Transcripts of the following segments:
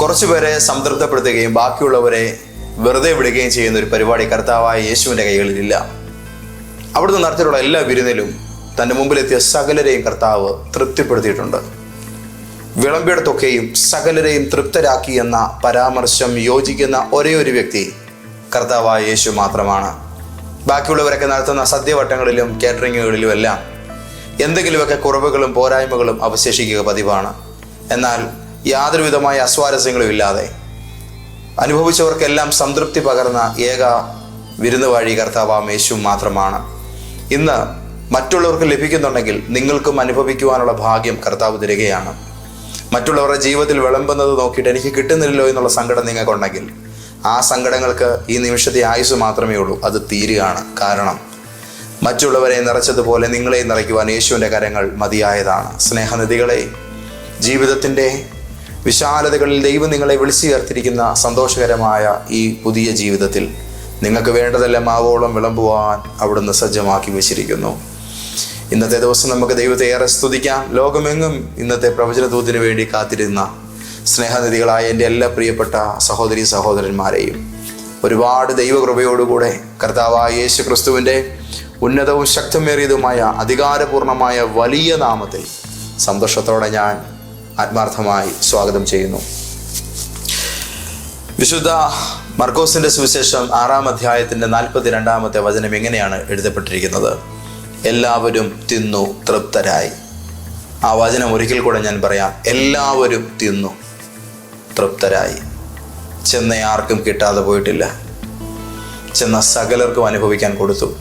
കുറച്ചുപേരെ സംതൃപ്തപ്പെടുത്തുകയും ബാക്കിയുള്ളവരെ വെറുതെ വിടുകയും ചെയ്യുന്ന ഒരു പരിപാടി കർത്താവായ യേശുവിന്റെ കൈകളിലില്ല. അവിടുന്ന് നടത്തിയിട്ടുള്ള എല്ലാ വിരുന്നിലും തന്റെ മുമ്പിലെത്തിയ സകലരെയും കർത്താവ് തൃപ്തിപ്പെടുത്തിയിട്ടുണ്ട്. വിളമ്പിയെടുത്തൊക്കെയും സകലരെയും തൃപ്തരാക്കി എന്ന പരാമർശം യോജിക്കുന്ന ഒരേ ഒരു വ്യക്തി കർത്താവായ യേശു മാത്രമാണ്. ബാക്കിയുള്ളവരൊക്കെ നടത്തുന്ന സദ്യവട്ടങ്ങളിലും കാറ്ററിങ്ങുകളിലും എല്ലാം എന്തെങ്കിലുമൊക്കെ കുറവുകളും പോരായ്മകളും അവശേഷിക്കുക പതിവാണ്. എന്നാൽ യാതൊരു വിധമായ അസ്വാരസ്യങ്ങളും ഇല്ലാതെ. അനുഭവിച്ചവർക്കെല്ലാം സംതൃപ്തി പകർന്ന ഏക വിരുന്നുവാഴി കർത്താവാം യേശു മാത്രമാണ്. ഇന്ന് മറ്റുള്ളവർക്ക് ലഭിക്കുന്നുണ്ടെങ്കിൽ നിങ്ങൾക്കും അനുഭവിക്കുവാനുള്ള ഭാഗ്യം കർത്താവ് തരികയാണ്. മറ്റുള്ളവരുടെ ജീവിതത്തിൽ വിളമ്പുന്നത് നോക്കിയിട്ട് എനിക്ക് കിട്ടുന്നില്ലല്ലോ എന്നുള്ള സങ്കടം നിങ്ങൾക്കുണ്ടെങ്കിൽ ആ സങ്കടങ്ങൾക്ക് ഈ നിമിഷത്തെ ആയുസ് മാത്രമേ ഉള്ളൂ. അത് തീരുകയാണ്. കാരണം മറ്റുള്ളവരെ നിറച്ചതുപോലെ നിങ്ങളെ നിറയ്ക്കുവാൻ യേശുവിന്റെ കരങ്ങൾ മതിയായതാണ്. സ്നേഹനിധികളെ ജീവിതത്തിന്റെ വിശാലതകളിൽ ദൈവം നിങ്ങളെ വിളിച്ചു ചേർത്തിരിക്കുന്ന സന്തോഷകരമായ ഈ പുതിയ ജീവിതത്തിൽ നിങ്ങൾക്ക് വേണ്ടതെല്ലാം ആവോളം വിളമ്പുവാൻ അവിടുന്ന് സജ്ജമാക്കി വെച്ചിരിക്കുന്നു. ഇന്നത്തെ ദിവസം നമുക്ക് ദൈവത്തെ ഏറെ സ്തുതിക്കാം. ലോകമെങ്ങും ഇന്നത്തെ പ്രവചനദൂതിനു വേണ്ടി കാത്തിരുന്ന സ്നേഹനിധികളായ എന്റെ എല്ലാ പ്രിയപ്പെട്ട സഹോദരി സഹോദരന്മാരെയും ഒരുപാട് ദൈവകൃപയോടുകൂടെ കർത്താവായ യേശു ക്രിസ്തുവിന്റെ ഉന്നതവും ശക്തമേറിയതുമായ അധികാരപൂർണമായ വലിയ നാമത്തിൽ സന്തോഷത്തോടെ ഞാൻ ആത്മാർത്ഥമായി സ്വാഗതം ചെയ്യുന്നു. വിശുദ്ധ മർക്കോസിന്റെ സുവിശേഷം ആറാം അധ്യായത്തിന്റെ നാൽപ്പത്തി രണ്ടാമത്തെ വചനം എങ്ങനെയാണ് എഴുതപ്പെട്ടിരിക്കുന്നത്? എല്ലാവരും തിന്നു തൃപ്തരായി. ആ വചനം ഒരിക്കൽ കൂടെ ഞാൻ പറയാം. എല്ലാവരും തിന്നു തൃപ്തരായി. ചെന്ന ആർക്കും കിട്ടാതെ പോയിട്ടില്ല. ചെന്ന സകലർക്കും അനുഭവിക്കാൻ കൊടുത്തു.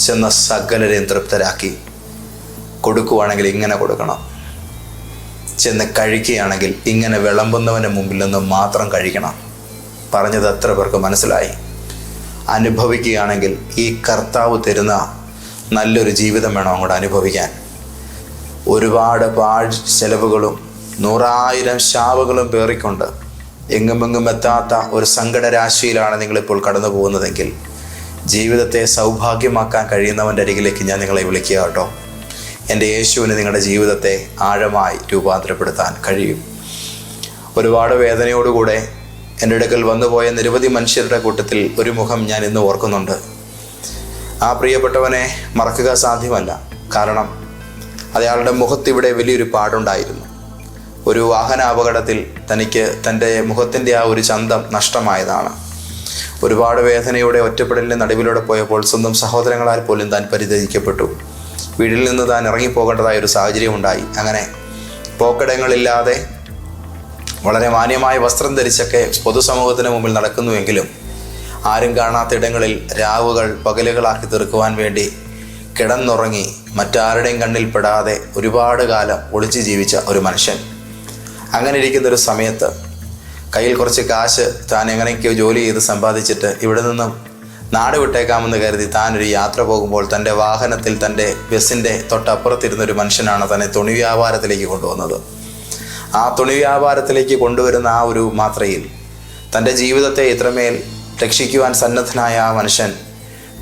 ചെന്ന സകലരെയും തൃപ്തരാക്കി. കൊടുക്കുവാണെങ്കിൽ ഇങ്ങനെ കൊടുക്കണം. ചെന്ന് കഴിക്കുകയാണെങ്കിൽ ഇങ്ങനെ വിളമ്പുന്നവന്റെ മുമ്പിൽ നിന്ന് മാത്രം കഴിക്കണം. പറഞ്ഞത് എത്ര പേർക്ക് മനസ്സിലായി. അനുഭവിക്കുകയാണെങ്കിൽ ഈ കർത്താവ് തരുന്ന നല്ലൊരു ജീവിതം വേണം അങ്ങോട്ട് അനുഭവിക്കാൻ. ഒരുപാട് പാഴ് ചെലവുകളും നൂറായിരം ശാവുകളും പേറിക്കൊണ്ട് എങ്ങുമെങ്ങും എത്താത്ത ഒരു സങ്കടരാശിയിലാണ് നിങ്ങളിപ്പോൾ കടന്നു പോകുന്നതെങ്കിൽ ജീവിതത്തെ സൗഭാഗ്യമാക്കാൻ കഴിയുന്നവന്റെ അരികിലേക്ക് ഞാൻ നിങ്ങളെ വിളിക്കുക കേട്ടോ. എന്റെ യേശുവിന് നിങ്ങളുടെ ജീവിതത്തെ ആഴമായി രൂപാന്തരപ്പെടുത്താൻ കഴിയും. ഒരുപാട് വേദനയോടുകൂടെ എന്റെ അടുക്കൽ വന്നുപോയ നിരവധി മനുഷ്യരുടെ കൂട്ടത്തിൽ ഒരു മുഖം ഞാൻ ഇന്ന് ഓർക്കുന്നുണ്ട്. ആ പ്രിയപ്പെട്ടവനെ മറക്കുക സാധ്യമല്ല. കാരണം അയാളുടെ മുഖത്തിവിടെ വലിയൊരു പാടുണ്ടായിരുന്നു. ഒരു വാഹന അപകടത്തിൽ തനിക്ക് തന്റെ മുഖത്തിന്റെ ആ ഒരു ചന്തം നഷ്ടമായതാണ്. ഒരുപാട് വേദനയുടെ ഒറ്റപ്പെടലിന്റെ നടുവിലൂടെ പോയപ്പോൾ സ്വന്തം സഹോദരങ്ങളാൽ പോലും താൻ പരിതരിക്കപ്പെട്ടു വീട്ടിൽ നിന്ന് താൻ ഇറങ്ങിപ്പോകേണ്ടതായ ഒരു സാഹചര്യം ഉണ്ടായി. അങ്ങനെ പോക്കടങ്ങളില്ലാതെ വളരെ മാന്യമായ വസ്ത്രം ധരിച്ചൊക്കെ പൊതുസമൂഹത്തിന് മുമ്പിൽ നടക്കുന്നുവെങ്കിലും ആരും കാണാത്ത ഇടങ്ങളിൽ രാവുകൾ പകലുകളാക്കി തീർക്കുവാൻ വേണ്ടി കിടന്നുറങ്ങി മറ്റാരുടെയും കണ്ണിൽപ്പെടാതെ ഒരുപാട് കാലം ഒളിച്ചു ജീവിച്ച ഒരു മനുഷ്യൻ. അങ്ങനെ ഇരിക്കുന്ന ഒരു സമയത്ത് കയ്യിൽ കുറച്ച് കാശ് താൻ എങ്ങനെയൊക്കെയോ ജോലി ചെയ്ത് സമ്പാദിച്ചിട്ട് ഇവിടെ നിന്നും നാട് വിട്ടേക്കാമെന്ന് കരുതി താനൊരു യാത്ര പോകുമ്പോൾ തന്റെ വാഹനത്തിൽ തന്റെ ബസ്സിന്റെ തൊട്ടപ്പുറത്തിരുന്നൊരു മനുഷ്യനാണ് തന്നെ തുണി വ്യാപാരത്തിലേക്ക് കൊണ്ടുവന്നത്. ആ തുണി വ്യാപാരത്തിലേക്ക് കൊണ്ടുവരുന്ന ആ ഒരു മാത്രയിൽ തന്റെ ജീവിതത്തെ ഇത്രമേൽ രക്ഷിക്കുവാൻ സന്നദ്ധനായ ആ മനുഷ്യൻ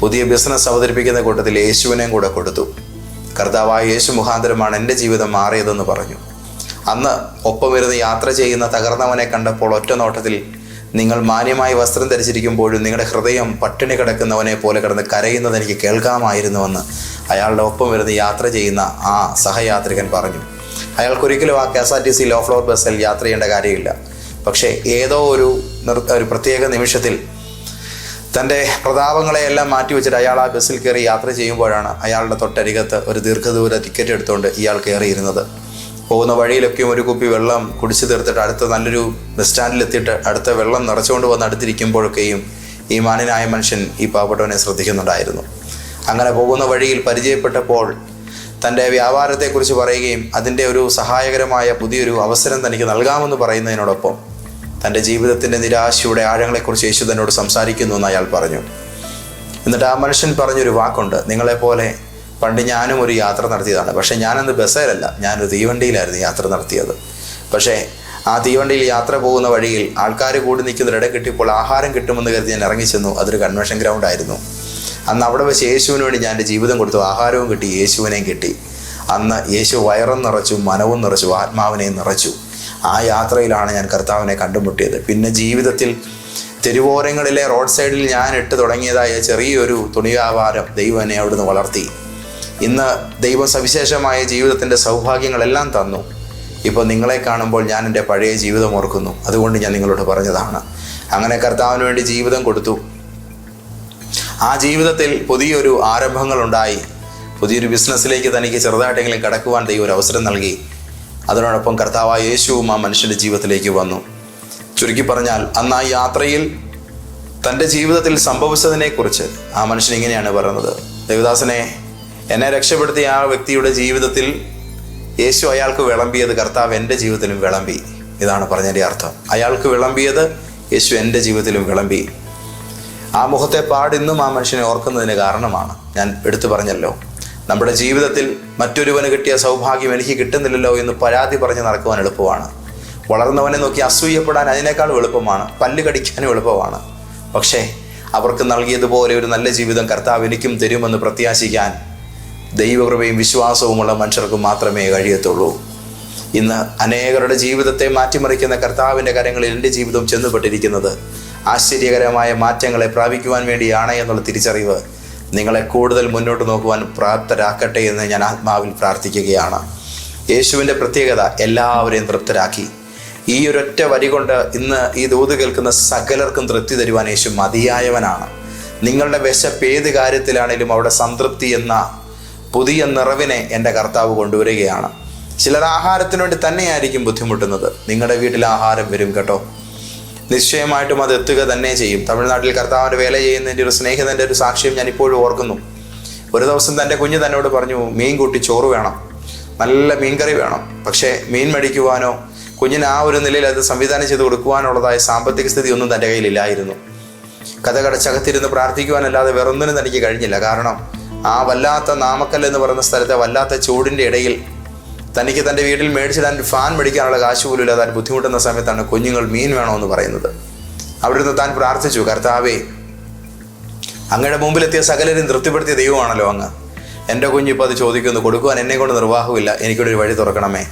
പുതിയ ബിസിനസ് അവതരിപ്പിക്കുന്ന കൂട്ടത്തിൽ യേശുവിനെയും കൂടെ കൊടുത്തു. കർത്താവായ യേശു മുഖാന്തരമാണ് എന്റെ ജീവിതം മാറിയതെന്ന് പറഞ്ഞു. അന്ന് ഒപ്പം വരുന്ന യാത്ര ചെയ്യുന്ന തകർന്നവനെ കണ്ടപ്പോൾ ഒറ്റ നോട്ടത്തിൽ നിങ്ങൾ മാന്യമായി വസ്ത്രം ധരിച്ചിരിക്കുമ്പോഴും നിങ്ങളുടെ ഹൃദയം പട്ടിണി കിടക്കുന്നവനെ പോലെ കിടന്ന് കരയുന്നത് എനിക്ക് കേൾക്കാമായിരുന്നുവെന്ന് അയാളുടെ ഒപ്പം ഇരുന്ന് യാത്ര ചെയ്യുന്ന ആ സഹയാത്രികൻ പറഞ്ഞു. അയാൾക്കൊരിക്കലും ആ K S R T C low floor ബസ്സിൽ യാത്ര ചെയ്യേണ്ട കാര്യമില്ല. പക്ഷേ ഏതോ ഒരു നിർ ഒരു പ്രത്യേക നിമിഷത്തിൽ തന്റെ പ്രതാപങ്ങളെയെല്ലാം മാറ്റി വെച്ചിട്ട് അയാൾ ആ ബസ്സിൽ കയറി യാത്ര ചെയ്യുമ്പോഴാണ് അയാളുടെ തൊട്ടരികത്ത് ഒരു ദീർഘദൂര ടിക്കറ്റ് എടുത്തുകൊണ്ട് ഇയാൾ കയറിയിരുന്നത്. പോകുന്ന വഴിയിലൊക്കെയും ഒരു കുപ്പി വെള്ളം കുടിച്ചു തീർത്തിട്ട് അടുത്ത നല്ലൊരു ബസ് സ്റ്റാൻഡിലെത്തിയിട്ട് അടുത്ത വെള്ളം നിറച്ചുകൊണ്ട് വന്ന് അടുത്തിരിക്കുമ്പോഴൊക്കെയും ഈ മാന്യനായ മനുഷ്യൻ ഈ പാവപ്പെട്ടവനെ ശ്രദ്ധിക്കുന്നുണ്ടായിരുന്നു. അങ്ങനെ പോകുന്ന വഴിയിൽ പരിചയപ്പെട്ടപ്പോൾ തന്റെ വ്യാപാരത്തെക്കുറിച്ച് പറയുകയും അതിന്റെ ഒരു സഹായകരമായ പുതിയൊരു അവസരം തനിക്ക് നൽകാമെന്ന് പറയുന്നതിനോടൊപ്പം തന്റെ ജീവിതത്തിന്റെ നിരാശയുടെ ആഴങ്ങളെക്കുറിച്ച് യേശു തന്നോട് സംസാരിക്കുന്നു എന്ന് അയാൾ പറഞ്ഞു. എന്നിട്ട് ആ മനുഷ്യൻ പറഞ്ഞൊരു വാക്കുണ്ട് നിങ്ങളെപ്പോലെ പണ്ട് ഞാനും ഒരു യാത്ര നടത്തിയതാണ്. പക്ഷേ ഞാനന്ന് ബസ്സേലല്ല. ഞാനൊരു തീവണ്ടിയിലായിരുന്നു യാത്ര നടത്തിയത്. പക്ഷേ ആ തീവണ്ടിയിൽ യാത്ര പോകുന്ന വഴിയിൽ ആൾക്കാർ കൂടി നിൽക്കുന്ന ഇട കിട്ടിയപ്പോൾ ആഹാരം കിട്ടുമെന്ന് കരുതി ഞാൻ ഇറങ്ങിച്ചെന്നു അതൊരു കൺവെൻഷൻ ഗ്രൗണ്ട് ആയിരുന്നു. അന്ന് അവിടെ വെച്ച് യേശുവിന് വേണ്ടി ഞാൻ എന്റെ ജീവിതം കൊടുത്തു. ആഹാരവും കിട്ടി യേശുവിനെയും കിട്ടി. അന്ന് യേശു വയറും നിറച്ചു മനവും നിറച്ചു ആത്മാവിനെയും നിറച്ചു. ആ യാത്രയിലാണ് ഞാൻ കർത്താവിനെ കണ്ടുമുട്ടിയത്. പിന്നെ ജീവിതത്തിൽ തെരുവോരങ്ങളിലെ റോഡ് സൈഡിൽ ഞാൻ ഇട്ട് തുടങ്ങിയതായ ചെറിയൊരു തുണി വ്യാപാരം ദൈവം അവിടുന്ന് വളർത്തി. ഇന്ന് ദൈവ സവിശേഷമായ ജീവിതത്തിന്റെ സൗഭാഗ്യങ്ങളെല്ലാം തന്നു. ഇപ്പോൾ നിങ്ങളെ കാണുമ്പോൾ ഞാൻ എന്റെ പഴയ ജീവിതം ഓർക്കുന്നു. അതുകൊണ്ട് ഞാൻ നിങ്ങളോട് പറഞ്ഞതാണ്. അങ്ങനെ കർത്താവിന് വേണ്ടി ജീവിതം കൊടുത്തു. ആ ജീവിതത്തിൽ പുതിയൊരു ആരംഭങ്ങളുണ്ടായി. പുതിയൊരു ബിസിനസ്സിലേക്ക് തനിക്ക് ചെറുതായിട്ടെങ്കിലും കടക്കുവാൻ ദൈവം ഒരു അവസരം നൽകി. അതിനോടൊപ്പം കർത്താവായ യേശുവും ആ മനുഷ്യന്റെ ജീവിതത്തിലേക്ക് വന്നു. ചുരുക്കി പറഞ്ഞാൽ അന്ന് ആ യാത്രയിൽ തന്റെ ജീവിതത്തിൽ സംഭവിച്ചതിനെക്കുറിച്ച് ആ മനുഷ്യൻ ഇങ്ങനെയാണ് പറയുന്നത് ദേവദാസനെ എന്നെ രക്ഷപ്പെടുത്തിയ ആ വ്യക്തിയുടെ ജീവിതത്തിൽ യേശു അയാൾക്ക് വിളമ്പിയത് കർത്താവ് എന്റെ ജീവിതത്തിലും വിളമ്പി. ഇതാണ് പറഞ്ഞതിന്റെ അർത്ഥം. അയാൾക്ക് വിളമ്പിയത് യേശു എന്റെ ജീവിതത്തിലും വിളമ്പി. ആ മുഖത്തെ പാടിന്നും ആ മനുഷ്യനെ ഓർക്കുന്നതിന് കാരണമാണ്. ഞാൻ എടുത്തു പറഞ്ഞല്ലോ. നമ്മുടെ ജീവിതത്തിൽ മറ്റൊരുവന് കിട്ടിയ സൗഭാഗ്യം എനിക്ക് കിട്ടുന്നില്ലല്ലോ എന്ന് പരാതി പറഞ്ഞ് നടക്കുവാൻ എളുപ്പമാണ്. വളർന്നവനെ നോക്കി അസൂയപ്പെടാൻ അതിനേക്കാളും എളുപ്പമാണ്. പല്ല് കടിക്കാനും എളുപ്പമാണ്. പക്ഷേ അവർക്ക് നൽകിയതുപോലെ ഒരു നല്ല ജീവിതം കർത്താവ് എനിക്കും തരുമെന്ന് പ്രത്യാശിക്കാൻ ദൈവകൃപയും വിശ്വാസവുമുള്ള മനുഷ്യർക്ക് മാത്രമേ കഴിയത്തുള്ളൂ. ഇന്ന് അനേകരുടെ ജീവിതത്തെ മാറ്റിമറിക്കുന്ന കർത്താവിന്റെ കരങ്ങളിൽ എന്റെ ജീവിതം ചെന്നുപെട്ടിരിക്കുന്നത് ആശ്ചര്യകരമായ മാറ്റങ്ങളെ പ്രാപിക്കുവാൻ വേണ്ടിയാണ് എന്നുള്ള തിരിച്ചറിവ് നിങ്ങളെ കൂടുതൽ മുന്നോട്ട് നോക്കുവാൻ പ്രാപ്തരാക്കട്ടെ എന്ന് ഞാൻ ആത്മാവിൽ പ്രാർത്ഥിക്കുകയാണ്. യേശുവിന്റെ പ്രത്യേകത എല്ലാവരെയും തൃപ്തരാക്കി. ഈ ഒരൊറ്റ വരി കൊണ്ട് ഇന്ന് ഈ ദൂത് കേൾക്കുന്ന സകലർക്കും തൃപ്തി തരുവാൻ യേശു മതിയായവനാണ്. നിങ്ങളുടെ വിശപ്പ് ഏത് കാര്യത്തിലാണേലും അവിടെ സംതൃപ്തി എന്ന പുതിയ നിറവിനെ എന്റെ കർത്താവ് കൊണ്ടുവരികയാണ്. ചിലർ ആഹാരത്തിന് വേണ്ടി തന്നെയായിരിക്കും ബുദ്ധിമുട്ടുന്നത്. നിങ്ങളുടെ വീട്ടിൽ ആഹാരം വരും കേട്ടോ. നിശ്ചയമായിട്ടും അത് എത്തുക തന്നെ ചെയ്യും. തമിഴ്നാട്ടിൽ കർത്താവിന്റെ വേല ചെയ്യുന്നതിന്റെ ഒരു സ്നേഹിതന്റെ ഒരു സാക്ഷ്യം ഞാൻ ഇപ്പോഴും ഓർക്കുന്നു. ഒരു ദിവസം തന്റെ കുഞ്ഞ് തന്നോട് പറഞ്ഞു മീൻ കൂട്ടി ചോറ് വേണം. നല്ല മീൻകറി വേണം. പക്ഷേ മീൻ മേടിക്കുവാനോ കുഞ്ഞിന് ആ ഒരു നിലയിൽ അത് സംവിധാനം ചെയ്ത് കൊടുക്കുവാനുള്ളതായ സാമ്പത്തിക സ്ഥിതി ഒന്നും തന്റെ കയ്യിലില്ലായിരുന്നു കഥകടച്ചകത്തിരുന്ന് പ്രാർത്ഥിക്കുവാനല്ലാതെ വേറൊന്നിനും തനിക്ക് കഴിഞ്ഞില്ല. കാരണം ആ വല്ലാത്ത നാമക്കൽ എന്ന് പറയുന്ന സ്ഥലത്തെ വല്ലാത്ത ചൂടിന്റെ ഇടയിൽ തനിക്ക് തന്റെ വീട്ടിൽ മേടിച്ചിടാൻ ഫാൻ മേടിക്കാനുള്ള കാശ് പോലും ഇല്ലാതെ ബുദ്ധിമുട്ടുന്ന സമയത്താണ് കുഞ്ഞുങ്ങൾ മീൻ വേണമെന്ന് പറയുന്നത്. അവിടുന്ന് താൻ പ്രാർത്ഥിച്ചു കർത്താവേ അങ്ങയുടെ മുമ്പിലെത്തിയ സകലരും തൃപ്തിപ്പെടുത്തിയ ദൈവമാണല്ലോ അങ്ങ്. എന്റെ കുഞ്ഞിപ്പോൾ അത് ചോദിക്കുന്നു കൊടുക്കുവാൻ എന്നെ കൊണ്ട് നിർവാഹമില്ല എനിക്കൊരു വഴി തുറക്കണമേ.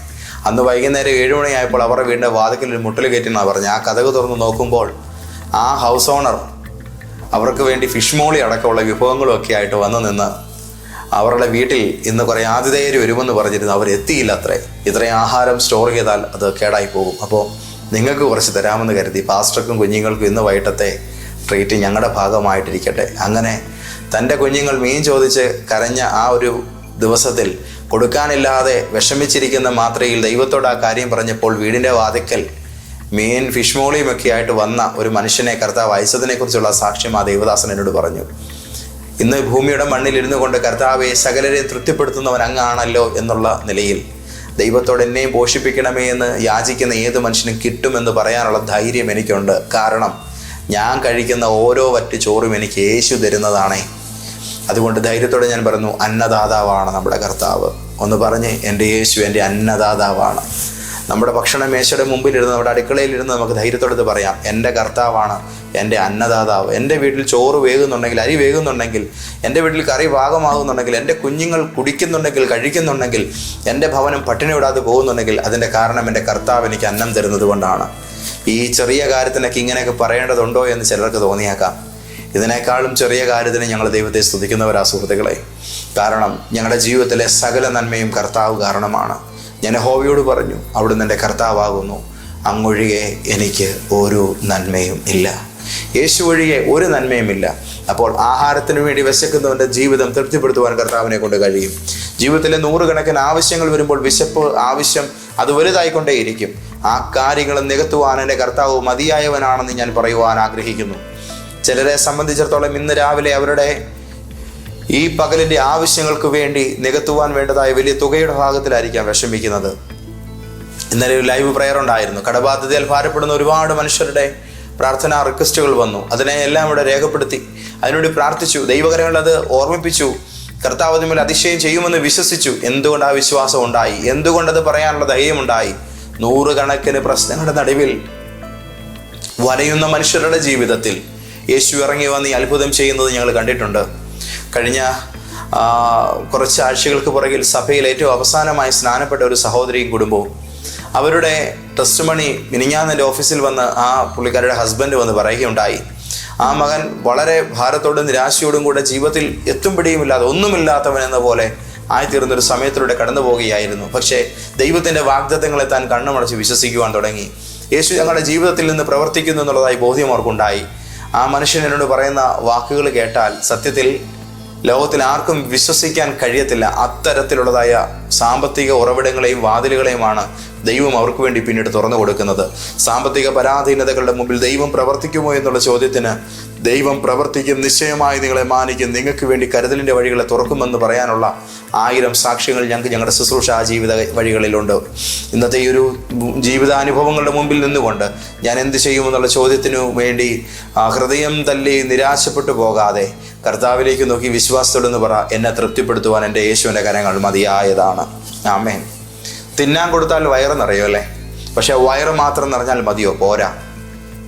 അന്ന് വൈകുന്നേരം ഏഴ് മണിയായപ്പോൾ അവരുടെ വീടിന്റെ വാതിക്കൽ ഒരു മുട്ടൽ കയറ്റിന്നാണ് പറഞ്ഞു ആ കഥക് തുറന്ന് നോക്കുമ്പോൾ ആ ഹൗസ് ഓണർ അവർക്ക് വേണ്ടി ഫിഷ് മോളി അടക്കമുള്ള വിഭവങ്ങളും ഒക്കെ ആയിട്ട് വന്നു നിന്ന് അവരുടെ വീട്ടിൽ ഇന്ന് കുറേ ആതിഥേയർ വരുമെന്ന് പറഞ്ഞിരുന്നു. അവർ എത്തിയില്ല അത്രേ. ഇത്രയും ആഹാരം സ്റ്റോർ ചെയ്താൽ അത് കേടായി പോകും. അപ്പോൾ നിങ്ങൾക്ക് കുറച്ച് തരാമെന്ന് കരുതി പാസ്റ്റർക്കും കുഞ്ഞുങ്ങൾക്കും ഇന്ന് വൈകിട്ടത്തെ ട്രീറ്റ് ഞങ്ങളുടെ ഭാഗമായിട്ടിരിക്കട്ടെ. അങ്ങനെ തന്റെ കുഞ്ഞുങ്ങൾ മീൻ ചോദിച്ച് കരഞ്ഞ ആ ഒരു ദിവസത്തിൽ കൊടുക്കാനില്ലാതെ വിഷമിച്ചിരിക്കുന്ന മാത്രയിൽ ദൈവത്തോട് ആ കാര്യം പറഞ്ഞപ്പോൾ വീടിന്റെ വാതിക്കൽ മീൻ ഫിഷ് മോളിയും ഒക്കെ ആയിട്ട് വന്ന ഒരു മനുഷ്യനെ കർത്താവ് അയച്ചതിനെ കുറിച്ചുള്ള സാക്ഷ്യം ആ ദേവദാസൻ എന്നോട് പറഞ്ഞു. ഇന്ന് ഭൂമിയുടെ മണ്ണിൽ ഇരുന്നു കൊണ്ട് കർത്താവെ സകലരെ തൃപ്തിപ്പെടുത്തുന്നവൻ അങ്ങാണല്ലോ എന്നുള്ള നിലയിൽ ദൈവത്തോട് എന്നെയും പോഷിപ്പിക്കണമേ എന്ന് യാചിക്കുന്ന ഏത് മനുഷ്യനും കിട്ടുമെന്ന് പറയാനുള്ള ധൈര്യം എനിക്കുണ്ട്. കാരണം ഞാൻ കഴിക്കുന്ന ഓരോ വറ്റ് ചോറും എനിക്ക് യേശു തരുന്നതാണേ. അതുകൊണ്ട് ധൈര്യത്തോടെ ഞാൻ പറഞ്ഞു അന്നദാതാവാണ് നമ്മുടെ കർത്താവ്. ഒന്ന് പറഞ്ഞ് എന്റെ യേശു എന്റെ അന്നദാതാവാണ്. നമ്മുടെ ഭക്ഷണ മേശയുടെ മുമ്പിലിരുന്ന് നമ്മുടെ അടുക്കളയിലിരുന്ന് നമുക്ക് ധൈര്യത്തോടെ പറയാം. എന്റെ കർത്താവാണ് എന്റെ അന്നദാതാവ്. എന്റെ വീട്ടിൽ ചോറ് വേകുന്നുണ്ടെങ്കിൽ അരി വേകുന്നുണ്ടെങ്കിൽ എന്റെ വീട്ടിൽ കറി പാകമാകുന്നുണ്ടെങ്കിൽ എന്റെ കുഞ്ഞുങ്ങൾ കുടിക്കുന്നുണ്ടെങ്കിൽ കഴിക്കുന്നുണ്ടെങ്കിൽ എന്റെ ഭവനം പട്ടിണി വിടാതെ പോകുന്നുണ്ടെങ്കിൽ അതിന്റെ കാരണം എന്റെ കർത്താവ് എനിക്ക് അന്നം തരുന്നത് കൊണ്ടാണ്. ഈ ചെറിയ കാര്യത്തിനൊക്കെ ഇങ്ങനെയൊക്കെ പറയേണ്ടതുണ്ടോ എന്ന് ചിലർക്ക് തോന്നിയേക്കാം. ഇതിനേക്കാളും ചെറിയ കാര്യത്തിന് ഞങ്ങൾ ദൈവത്തെ സ്തുതിക്കുന്നവരാ സുഹൃത്തുക്കളെ. കാരണം ഞങ്ങളുടെ ജീവിതത്തിലെ സകല നന്മയും കർത്താവ് കാരണമാണ്. ഞാൻ ഹോവിയോട് പറഞ്ഞു അവിടുന്ന് എന്റെ കർത്താവാകുന്നു. അങ്ങൊഴികെ എനിക്ക് ഒരു നന്മയും ഇല്ല. യേശു ഒഴികെ ഒരു നന്മയുമില്ല അപ്പോൾ ആഹാരത്തിന് വേണ്ടി വിശക്കുന്നവന്റെ ജീവിതം തൃപ്തിപ്പെടുത്തുവാൻ കർത്താവിനെ കൊണ്ട് കഴിയും. ജീവിതത്തിലെ നൂറുകണക്കിന് ആവശ്യങ്ങൾ വരുമ്പോൾ വിശപ്പ് ആവശ്യം അത് വലുതായിക്കൊണ്ടേയിരിക്കും. ആ കാര്യങ്ങൾ നികത്തുവാൻ എന്റെ കർത്താവ് മതിയായവനാണെന്ന് ഞാൻ പറയുവാൻ ആഗ്രഹിക്കുന്നു. ചിലരെ സംബന്ധിച്ചിടത്തോളം ഇന്ന് രാവിലെ അവരുടെ ഈ പകലിന്റെ ആവശ്യങ്ങൾക്ക് വേണ്ടി നികത്തുവാൻ വേണ്ടതായ വലിയ തുകയുടെ ഭാഗത്തിലായിരിക്കാം വിഷമിക്കുന്നത്. ഇന്നലെ ഒരു ലൈവ് പ്രയർ ഉണ്ടായിരുന്നു. കടബാധ്യതയിൽ ഭാരപ്പെടുന്ന ഒരുപാട് മനുഷ്യരുടെ പ്രാർത്ഥനാ റിക്വസ്റ്റുകൾ വന്നു. അതിനെ എല്ലാം ഇവിടെ രേഖപ്പെടുത്തി. അതിനുവേണ്ടി പ്രാർത്ഥിച്ചു. ദൈവകരങ്ങൾ അത് ഓർമ്മിപ്പിച്ചു. കർത്താവ് തമ്മിൽ അതിശയം ചെയ്യുമെന്ന് വിശ്വസിച്ചു. എന്തുകൊണ്ട് ആ വിശ്വാസം ഉണ്ടായി? എന്തുകൊണ്ടത് പറയാനുള്ള ധൈര്യമുണ്ടായി? നൂറുകണക്കിന് പ്രശ്നങ്ങളുടെ നടുവിൽ വലയുന്ന മനുഷ്യരുടെ ജീവിതത്തിൽ യേശു ഇറങ്ങി വന്ന് അത്ഭുതം ചെയ്യുന്നത് ഞങ്ങൾ കണ്ടിട്ടുണ്ട്. കഴിഞ്ഞ കുറച്ച് ആഴ്ചകൾക്ക് പുറകിൽ സഭയിൽ ഏറ്റവും അവസാനമായി സ്നാനപ്പെട്ട ഒരു സഹോദരിയും കുടുംബവും. അവരുടെ ടെസ്റ്റ് മണി മിനിഞ്ഞാന്നിന്റെ ഓഫീസിൽ വന്ന് ആ പുള്ളിക്കാരുടെ ഹസ്ബൻഡ് വന്ന് പറയുകയുണ്ടായി. ആ മകൻ വളരെ ഭാരത്തോടും നിരാശയോടും കൂടെ ജീവിതത്തിൽ എത്തും പിടിയുമില്ലാതെ ഒന്നുമില്ലാത്തവൻ എന്ന പോലെ ആയിത്തീർന്നൊരു സമയത്തിലൂടെ കടന്നു പോവുകയായിരുന്നു. പക്ഷേ ദൈവത്തിന്റെ വാഗ്ദത്തങ്ങളെ താൻ കണ്ണുമടച്ച് വിശ്വസിക്കുവാൻ തുടങ്ങി. യേശു ഞങ്ങളുടെ ജീവിതത്തിൽ നിന്ന് പ്രവർത്തിക്കുന്നു എന്നുള്ളതായി ബോധ്യം അവർക്കുണ്ടായി. ആ മനുഷ്യൻ എന്നോട് പറയുന്ന വാക്കുകൾ കേട്ടാൽ സത്യത്തിൽ ലോകത്തിൽ ആർക്കും വിശ്വസിക്കാൻ കഴിയത്തില്ല. അത്തരത്തിലുള്ളതായ സാമ്പത്തിക ഉറവിടങ്ങളെയും വാതിലുകളെയുമാണ് ദൈവം അവർക്ക് വേണ്ടി പിന്നീട് തുറന്നു കൊടുക്കുന്നത്. സാമ്പത്തിക പരാധീനതകളുടെ മുമ്പിൽ ദൈവം പ്രവർത്തിക്കുമോ എന്നുള്ള ചോദ്യത്തിന് ദൈവം പ്രവർത്തിക്കും നിശ്ചയമായി നിങ്ങളെ മാനിക്കും. നിങ്ങൾക്ക് വേണ്ടി കരുതലിന്റെ വഴികളെ തുറക്കുമെന്ന് പറയാനുള്ള ആയിരം സാക്ഷ്യങ്ങൾ ഞങ്ങൾക്ക് ഞങ്ങളുടെ ശുശ്രൂഷ ആ ജീവിത വഴികളിലുണ്ട്. ഇന്നത്തെ ഈ ഒരു ജീവിതാനുഭവങ്ങളുടെ മുമ്പിൽ നിന്നുകൊണ്ട് ഞാൻ എന്ത് ചെയ്യുമെന്നുള്ള ചോദ്യത്തിനു വേണ്ടി ഹൃദയം തല്ലി നിരാശപ്പെട്ടു പോകാതെ കർത്താവിലേക്ക് നോക്കി വിശ്വാസത്തോടെന്ന് പറ എന്നെ തൃപ്തിപ്പെടുത്തുവാൻ എന്റെ യേശുവിന്റെ കരങ്ങൾ മതിയായതാണ്. ആമേൻ. തിന്നാൻ കൊടുത്താൽ വയറ് നിറയുമല്ലേ പക്ഷെ വയറ് മാത്രം നിറഞ്ഞാൽ മതിയോ? പോരാ.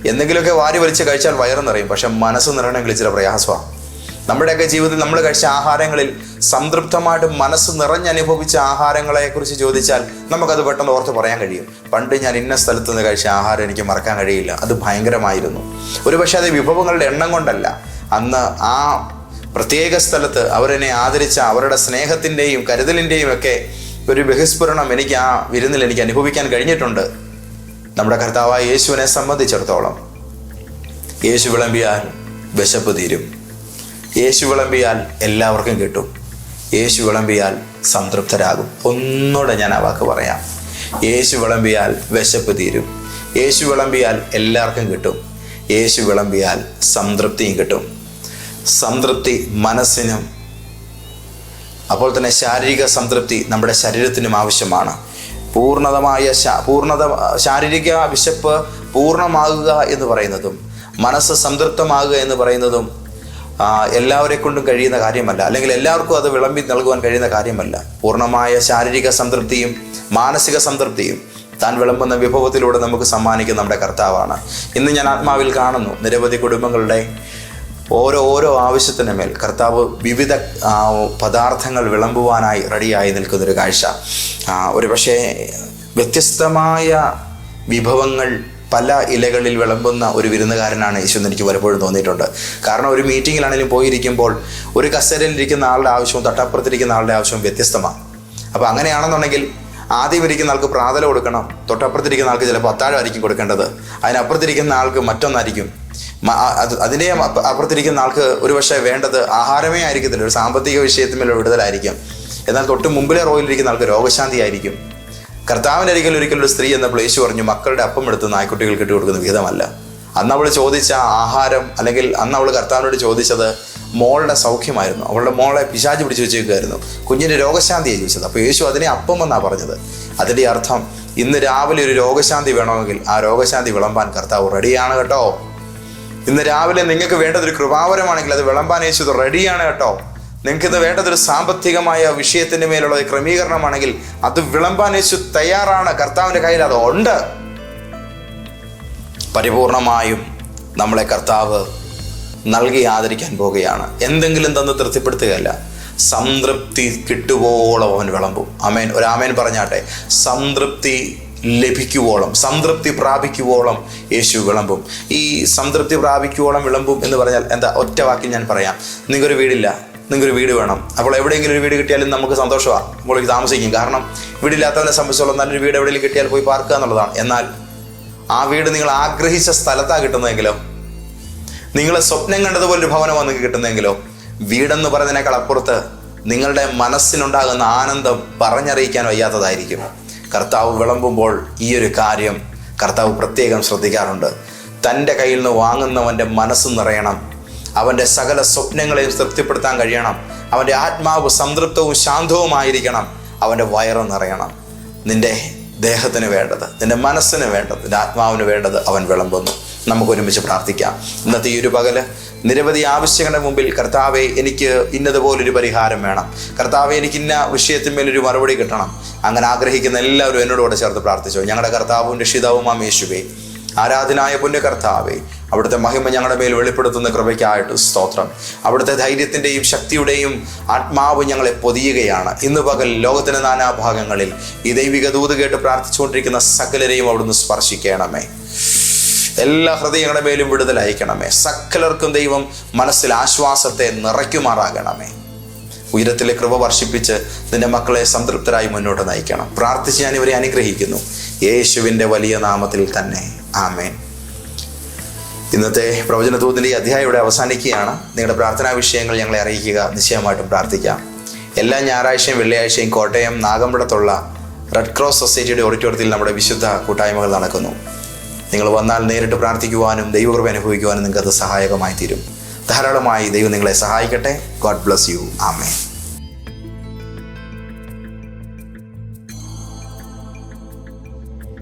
എന്തെങ്കിലുമൊക്കെ വാരി വലിച്ച് കഴിച്ചാൽ വയറ് നിറയും. പക്ഷെ മനസ്സ് നിറയണമെങ്കിൽ ഇച്ചിരി പ്രയാസമാണ് നമ്മുടെയൊക്കെ ജീവിതത്തിൽ നമ്മൾ കഴിച്ച ആഹാരങ്ങളിൽ സംതൃപ്തമായിട്ട് മനസ്സ് നിറഞ്ഞനുഭവിച്ച ആഹാരങ്ങളെ കുറിച്ച് ചോദിച്ചാൽ നമുക്കത് പെട്ടെന്ന് ഓർത്ത് പറയാൻ കഴിയും. പണ്ട് ഞാൻ ഇന്ന സ്ഥലത്ത് നിന്ന് കഴിച്ച ആഹാരം എനിക്ക് മറക്കാൻ കഴിയില്ല. അത് ഭയങ്കരമായിരുന്നു. ഒരുപക്ഷെ അത് വിഭവങ്ങളുടെ എണ്ണം കൊണ്ടല്ല. അന്ന് ആ പ്രത്യേക സ്ഥലത്ത് അവരെന്നെ ആദരിച്ച അവരുടെ സ്നേഹത്തിന്റെയും കരുതലിന്റെയും ഒക്കെ ഒരു ബഹിസ്ഫുരണം എനിക്ക് ആ വിരുന്നിൽ എനിക്ക് അനുഭവിക്കാൻ കഴിഞ്ഞിട്ടുണ്ട്. നമ്മുടെ കർത്താവായ യേശുവിനെ സംബന്ധിച്ചിടത്തോളം. യേശു വിളമ്പിയാൽ വിശപ്പ് തീരും. യേശു വിളമ്പിയാൽ എല്ലാവർക്കും കിട്ടും. യേശു വിളമ്പിയാൽ സംതൃപ്തരാകും. ഒന്നുകൂടെ ഞാൻ ആ വാക്ക് പറയാം. യേശു വിളമ്പിയാൽ വിശപ്പ് തീരും. യേശു വിളമ്പിയാൽ എല്ലാവർക്കും കിട്ടും. യേശു വിളമ്പിയാൽ സംതൃപ്തിയും കിട്ടും. സംതൃപ്തി മനസ്സിനും അപ്പോൾ തന്നെ ശാരീരിക സംതൃപ്തി നമ്മുടെ ശരീരത്തിനും ആവശ്യമാണ്. പൂർണതമായ പൂർണത ശാരീരിക വിശപ്പ് പൂർണമാകുക എന്ന് പറയുന്നതും മനസ്സ് സംതൃപ്തമാകുക എന്ന് പറയുന്നതും എല്ലാവരെ കൊണ്ടും കഴിയുന്ന കാര്യമല്ല. അല്ലെങ്കിൽ എല്ലാവർക്കും അത് വിളമ്പി നൽകുവാൻ കഴിയുന്ന കാര്യമല്ല. പൂർണമായ ശാരീരിക സംതൃപ്തിയും മാനസിക സംതൃപ്തിയും താൻ വിളമ്പുന്ന വിഭവത്തിലൂടെ നമുക്ക് സമ്മാനിക്കുന്ന നമ്മുടെ കർത്താവാണ്. ഇന്ന് ഞാൻ ആത്മാവിൽ കാണുന്നു. നിരവധി കുടുംബങ്ങളുടെ ഓരോ ഓരോ ആവശ്യത്തിന് മേൽ കർത്താവ് വിവിധ പദാർത്ഥങ്ങൾ വിളമ്പുവാനായി റെഡിയായി നിൽക്കുന്നൊരു കാഴ്ച. ഒരു പക്ഷേ വ്യത്യസ്തമായ വിഭവങ്ങൾ പല ഇലകളിൽ വിളമ്പുന്ന ഒരു വിരുന്നുകാരനാണ് യേശു എനിക്ക് പലപ്പോഴും തോന്നിയിട്ടുണ്ട്. കാരണം ഒരു മീറ്റിങ്ങിലാണെങ്കിലും പോയിരിക്കുമ്പോൾ ഒരു കസേരയിലിരിക്കുന്ന ആളുടെ ആവശ്യവും തൊട്ടപ്പുറത്തിരിക്കുന്ന ആളുടെ ആവശ്യവും വ്യത്യസ്തമാണ്. അപ്പോൾ അങ്ങനെയാണെന്നുണ്ടെങ്കിൽ ആദ്യം ഇരിക്കുന്ന ആൾക്ക് പ്രാതല കൊടുക്കണം തൊട്ടപ്പുറത്തിരിക്കുന്ന ആൾക്ക് ചിലപ്പോൾ അത്താഴമായിരിക്കും കൊടുക്കേണ്ടത്. അതിനപ്പുറത്തിരിക്കുന്ന ആൾക്ക് മറ്റൊന്നായിരിക്കും അതിന്റെ അപ്പ- അപ്പുറത്തിരിക്കുന്ന ആൾക്ക് ഒരു പക്ഷേ വേണ്ടത് ആഹാരമേ ആയിരിക്കത്തില്ല ഒരു സാമ്പത്തിക വിഷയത്തിലുള്ള വിടുതലായിരിക്കും. എന്നാൽ തൊട്ട് മുമ്പിലെ റോയിലിരിക്കുന്ന ആൾക്ക് രോഗശാന്തി ആയിരിക്കും. കർത്താവിന്റെ അരികിൽ ഒരിക്കലും ഒരു സ്ത്രീ എന്ന പ്ലേസ് പറഞ്ഞു മക്കളുടെ അപ്പം എടുത്ത് നായ്ക്കുട്ടികൾ കിട്ടി കൊടുക്കുന്ന വിഹിതമല്ല. അന്ന് അവൾ ചോദിച്ച ആഹാരം അല്ലെങ്കിൽ അന്ന് അവൾ കർത്താവിനോട് ചോദിച്ചത് മോളുടെ സൗഖ്യമായിരുന്നു. അവളുടെ മോളെ പിശാച് പിടിച്ചു വെച്ചേക്കുമായിരുന്നു. കുഞ്ഞിന്റെ രോഗശാന്തിയെ ചോദിച്ചത്. അപ്പോൾ യേശു അതിനെ അപ്പം എന്നാണ് പറഞ്ഞത്? അതിന്റെ അർത്ഥം ഇന്ന് രാവിലെ ഒരു രോഗശാന്തി വേണമെങ്കിൽ ആ രോഗശാന്തി വിളമ്പാൻ കർത്താവ് റെഡിയാണ് കേട്ടോ. ഇന്ന് രാവിലെ നിങ്ങൾക്ക് വേണ്ടത് ഒരു കൃപാവരമാണെങ്കിൽ അത് വിളമ്പാൻ റെഡിയാണ് കേട്ടോ. നിങ്ങൾക്ക് ഇത് വേണ്ടത് ഒരു സാമ്പത്തികമായ വിഷയത്തിന്റെ മേലുള്ള ക്രമീകരണമാണെങ്കിൽ അത് വിളമ്പാൻ തയ്യാറാണ്. കർത്താവിന്റെ കയ്യിൽ അത് ഉണ്ട്. പരിപൂർണമായും നമ്മളെ കർത്താവ് നൽകി ആദരിക്കാൻ പോവുകയാണ്. എന്തെങ്കിലും തന്ന് തൃപ്തിപ്പെടുത്തുകയല്ല. സംതൃപ്തി കിട്ടുവോളം അവൻ വിളമ്പും. അമേൻ ഒരു ആമേൻ പറഞ്ഞാട്ടെ. സംതൃപ്തി ലഭിക്കുവോളം സംതൃപ്തി പ്രാപിക്കുവോളം യേശു വിളമ്പും. ഈ സംതൃപ്തി പ്രാപിക്കുവോളം വിളമ്പും എന്ന് പറഞ്ഞാൽ എന്താ? ഒറ്റ വാക്കിൽ ഞാൻ പറയാം. നിങ്ങൾക്കൊരു വീടില്ല. നിങ്ങൾക്കൊരു വീട് വേണം. അപ്പോൾ എവിടെയെങ്കിലും ഒരു വീട് കിട്ടിയാലും നമുക്ക് സന്തോഷമാണ് നമ്മൾക്ക് താമസിക്കും. കാരണം വീടില്ലാത്തവനെ സംബന്ധിച്ചോളം നല്ലൊരു വീട് എവിടെയെങ്കിലും കിട്ടിയാൽ പോയി പാർക്കുക എന്നുള്ളതാണ്. എന്നാൽ ആ വീട് നിങ്ങൾ ആഗ്രഹിച്ച സ്ഥലത്താണ് കിട്ടുന്നതെങ്കിലോ നിങ്ങളെ സ്വപ്നം കണ്ടതുപോലെ ഒരു ഭവനമാണ് നിങ്ങൾക്ക് കിട്ടുന്നതെങ്കിലോ വീടെന്ന് പറയുന്നതിനേക്കാൾ അപ്പുറത്ത് നിങ്ങളുടെ മനസ്സിനുണ്ടാകുന്ന ആനന്ദം പറഞ്ഞറിയിക്കാൻ വയ്യാത്തതായിരിക്കും. കർത്താവ് വിളമ്പുമ്പോൾ ഈ ഒരു കാര്യം കർത്താവ് പ്രത്യേകം ശ്രദ്ധിക്കാറുണ്ട്. തന്റെ കയ്യിൽ നിന്ന് വാങ്ങുന്നവന്റെ മനസ്സ് നിറയണം. അവന്റെ സകല സ്വപ്നങ്ങളെയും തൃപ്തിപ്പെടുത്താൻ കഴിയണം. അവന്റെ ആത്മാവ് സംതൃപ്തവും ശാന്തവുമായിരിക്കണം. അവന്റെ വയറ് നിറയണം. നിന്റെ ദേഹത്തിന് വേണ്ടത് നിന്റെ മനസ്സിന് വേണ്ടത് നിന്റെ ആത്മാവിന് വേണ്ടത് അവൻ വിളമ്പുന്നു. നമുക്ക് ഒരുമിച്ച് പ്രാർത്ഥിക്കാം. ഇന്നത്തെ ഈ ഒരു പകൽ നിരവധി ആവശ്യങ്ങളുടെ മുമ്പിൽ കർത്താവെ എനിക്ക് ഇന്നതുപോലൊരു പരിഹാരം വേണം. കർത്താവെ എനിക്ക് ഇന്ന വിഷയത്തിന്മേലൊരു മറുപടി കിട്ടണം. അങ്ങനെ ആഗ്രഹിക്കുന്ന എല്ലാവരും എന്നോട് കൂടെ ചേർത്ത് പ്രാർത്ഥിച്ചു. ഞങ്ങളുടെ കർത്താവും രക്ഷിതാവും അമേശുവേ ആരാധനായ പുണ്യകർത്താവേ അവിടുത്തെ മഹിമ ഞങ്ങളുടെ മേൽ വെളിപ്പെടുത്തുന്ന കൃപയ്ക്കായിട്ട് സ്തോത്രം. അവിടുത്തെ ധൈര്യത്തിന്റെയും ശക്തിയുടെയും ആത്മാവ് ഞങ്ങളെ പൊതിയുകയാണ്. ഇന്ന് പകൽ ലോകത്തിന്റെ നാനാഭാഗങ്ങളിൽ ഈ ദൈവിക ദൂത് കേട്ട് പ്രാർത്ഥിച്ചുകൊണ്ടിരിക്കുന്ന സകലരെയും അവിടുന്ന് സ്പർശിക്കണമേ. എല്ലാ ഹൃദയങ്ങളുടെ മേലും വിടുതൽ അയക്കണമേ. സകലർക്കും ദൈവം മനസ്സിൽ ആശ്വാസത്തെ നിറയ്ക്കുമാറാകണമേ. ഉയരത്തിലെ കൃപ വർഷിപ്പിച്ച് നിന്റെ മക്കളെ സംതൃപ്തരായി മുന്നോട്ട് നയിക്കണം. പ്രാർത്ഥിച്ച് ഞാൻ ഇവരെ അനുഗ്രഹിക്കുന്നു. യേശുവിന്റെ വലിയ നാമത്തിൽ തന്നെ. ആമേൻ. ഇന്നത്തെ പ്രവചനതൂതിന്റെ ഈ അധ്യായം ഇവിടെ അവസാനിക്കുകയാണ്. നിങ്ങളുടെ പ്രാർത്ഥനാ വിഷയങ്ങൾ ഞങ്ങളെ അറിയിക്കുക. നിശ്ചയമായിട്ടും പ്രാർത്ഥിക്കാം. എല്ലാ ഞായറാഴ്ചയും വെള്ളിയാഴ്ചയും കോട്ടയം നാഗമ്പടത്തുള്ള റെഡ് ക്രോസ് സൊസൈറ്റിയുടെ ഓഡിറ്റോറിയത്തിൽ നമ്മുടെ വിശുദ്ധ കൂട്ടായ്മകൾ നടക്കുന്നു. നിങ്ങൾ വന്നാൽ നേരിട്ട് പ്രാർത്ഥിക്കുവാനും ദൈവകൃപ അനുഭവിക്കുവാനും നിങ്ങൾക്കത് സഹായകമായി തീരും ധാരാളമായി ദൈവം നിങ്ങളെ സഹായിക്കട്ടെ. ഗോഡ് ബ്ലസ് യു ആമേ